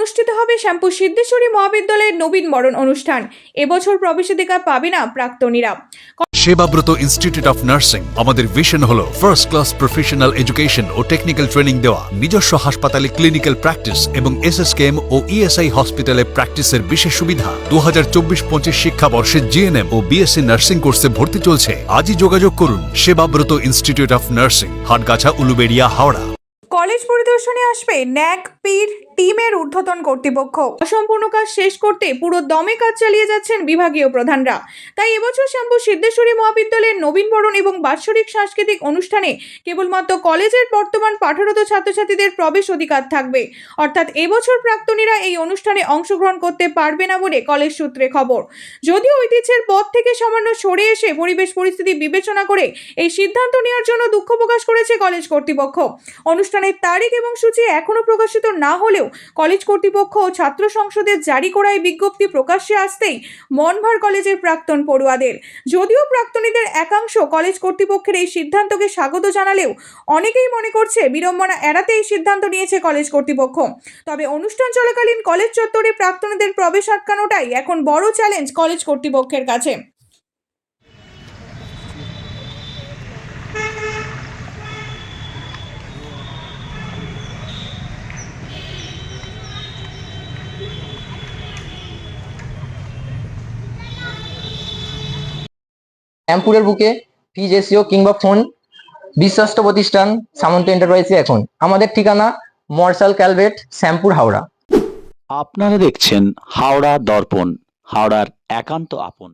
অনুষ্ঠিত হবে শ্যামপুর সিদ্ধেশ্বরী মহাবিদ্যালয়ের নবীন বরণ অনুষ্ঠান। এবছর প্রবেশাধিকার পাবে না প্রাক্তনীরা। সেবাব্রত ইনস্টিটিউট অফ নার্সিং আমাদের ভিশন হলো ফার্স্ট ক্লাস প্রফেশনাল এডুকেশন ও টেকনিক্যাল ট্রেনিং দেওয়া। নিজস্ব হাসপাতালে ক্লিনিক্যাল প্র্যাকটিস এবং এসএসকেএম ও ইএসআই হসপিটালে প্র্যাকটিসের বিশেষ সুবিধা। দু হাজার চব্বিশ পঁচিশ শিক্ষাবর্ষে জিএনএম ও বিএসসি নার্সিং কোর্সে ভর্তি চলছে। আজই যোগাযোগ করুন Sebabrata institute of nursing Hatgachha Uluberia Howrah. College পরিদর্শনে আসবে ন্যাক পির টিমের ঊর্ধ্বতন কর্তৃপক্ষ। অসম্পূর্ণ কাজ শেষ করতে পুরো দমে কাজ চালিয়ে যাচ্ছেন বিভাগীয় প্রধানরা। তাই এবছর শ্যাম্পু সিদ্ধেশ্বরী মহাবিদ্যালয়ের নবীনবরণ এবং বাৎসরিক সাংস্কৃতিক অনুষ্ঠানে কেবলমাত্র কলেজের বর্তমান পাঠরত ছাত্রছাত্রীদের প্রবেশ অধিকার থাকবে। অর্থাৎ এবছর প্রাক্তনীরা এই অনুষ্ঠানে অংশগ্রহণ করতে পারবে না বলে কলেজ সূত্রে খবর। যদিও ঐতিহ্যের পথ থেকে সামান্য সরে এসে পরিবেশ পরিস্থিতি বিবেচনা করে এই সিদ্ধান্ত নেওয়ার জন্য দুঃখ প্রকাশ করেছে কলেজ কর্তৃপক্ষ। অনুষ্ঠানের তারিখ এবং সূচি এখনও প্রকাশিত না হলেও কলেজ কর্তৃপক্ষ ও ছাত্র সংসদের জারি করা এই বিজ্ঞপ্তি প্রকাশ্যে আসতেই মনভার কলেজের প্রাক্তন পড়ুয়াদের। যদিও প্রাক্তনীদের একাংশ কলেজ কর্তৃপক্ষের এই সিদ্ধান্তকে স্বাগত জানালেও অনেকেই মনে করছে বিড়ম্বনা এড়াতে এই সিদ্ধান্ত নিয়েছে কলেজ কর্তৃপক্ষ। তবে অনুষ্ঠান চলাকালীন কলেজ চত্বরে প্রাক্তনীদের প্রবেশ আটকানোটাই এখন বড় চ্যালেঞ্জ কলেজ কর্তৃপক্ষের কাছে। শ্যামপুরের বুকে ফিজ এসিও কিংবা ফোন বিশ্বস্ত প্রতিষ্ঠান সামন্ত এন্টারপ্রাইজে এখন। আমাদের ঠিকানা মর্সাল ক্যালভেট, শ্যামপুর, হাওড়া। আপনারা দেখছেন হাওড়া দর্পণ, হাওড়ার একান্ত আপন।